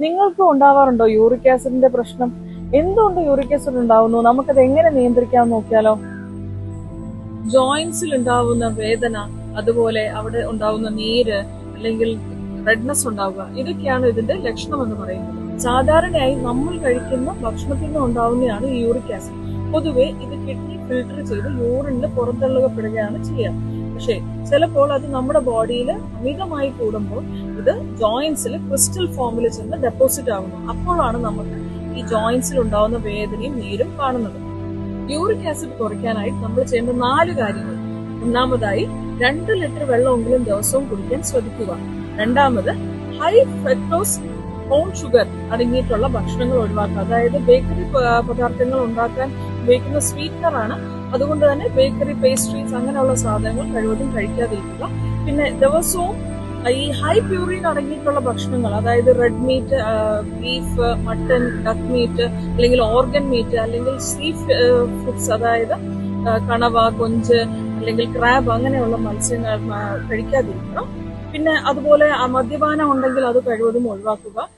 നിങ്ങൾക്കും ഉണ്ടാവാറുണ്ടോ യൂറിക് ആസിഡിന്റെ പ്രശ്നം? എന്തുകൊണ്ട് യൂറിക് ആസിഡ് ഉണ്ടാവുന്നു? നമുക്കത് എങ്ങനെ നിയന്ത്രിക്കാൻ നോക്കിയാലോ? ജോയിന്റ്സിൽ ഉണ്ടാവുന്ന വേദന അതുപോലെ അവിടെ ഉണ്ടാവുന്ന നീര് അല്ലെങ്കിൽ റെഡ്നെസ് ഉണ്ടാവുക ഇതൊക്കെയാണ് ഇതിന്റെ ലക്ഷണം എന്ന് പറയുന്നത്. സാധാരണയായി നമ്മൾ കഴിക്കുന്ന ഭക്ഷണത്തിൽ നിന്ന് ഉണ്ടാവുന്നതാണ് യൂറിക് ആസിഡ്. പൊതുവെ ഇത് കിഡ്നി ഫിൽട്ടർ ചെയ്ത് യൂറിനിൽ പുറന്തള്ളുകപ്പെടുകയാണ് ചെയ്യുക പക്ഷേ ചിലപ്പോൾ അത് നമ്മുടെ ബോഡിയിൽ അമിതമായി കൂടുമ്പോൾ ഇത് ജോയിന്റ്സിൽ ക്രിസ്റ്റൽ ഫോമിൽ ചെന്ന് ഡെപ്പോസിറ്റ് ആകുന്നു അപ്പോഴാണ് നമുക്ക് ഈ ജോയിന്റ്സിൽ ഉണ്ടാകുന്ന വേദനയും നീരും കാണുന്നത്. യൂറിക് ആസിഡ് കുറയ്ക്കാനായിട്ട് നമ്മൾ ചെയ്യേണ്ട നാല് കാര്യങ്ങൾ. ഒന്നാമതായി രണ്ട് ലിറ്റർ വെള്ളമെങ്കിലും ദിവസവും കുടിക്കാൻ ശ്രദ്ധിക്കുക. രണ്ടാമത് ഹൈ ഫ്രക്ടോസ് ഓൺ ഷുഗർ അടങ്ങിയിട്ടുള്ള ഭക്ഷണങ്ങൾ ഒഴിവാക്കുക. അതായത് ബേക്കറി പദാർത്ഥങ്ങൾ ഉണ്ടാക്കാൻ ഉപയോഗിക്കുന്ന സ്വീറ്റ്നർ ആണ്. അതുകൊണ്ട് തന്നെ ബേക്കറി പേസ്ട്രീസ് അങ്ങനെയുള്ള സാധനങ്ങൾ കഴിവതും കഴിക്കാതിരിക്കുക. പിന്നെ ദിവസവും ഈ ഹൈ പ്യൂറിൻ അടങ്ങിയിട്ടുള്ള ഭക്ഷണങ്ങൾ അതായത് red meat beef mutton duck meat അല്ലെങ്കിൽ ഓർഗൻ മീറ്റ് അല്ലെങ്കിൽ സീ ഫുഡ്സ് അതായത് കണവ കൊഞ്ച് അല്ലെങ്കിൽ ക്രാബ് അങ്ങനെയുള്ള മത്സ്യങ്ങൾ കഴിക്കാതിരിക്കണം. പിന്നെ അതുപോലെ മദ്യപാനം ഉണ്ടെങ്കിൽ അത് കഴിവതും ഒഴിവാക്കുക.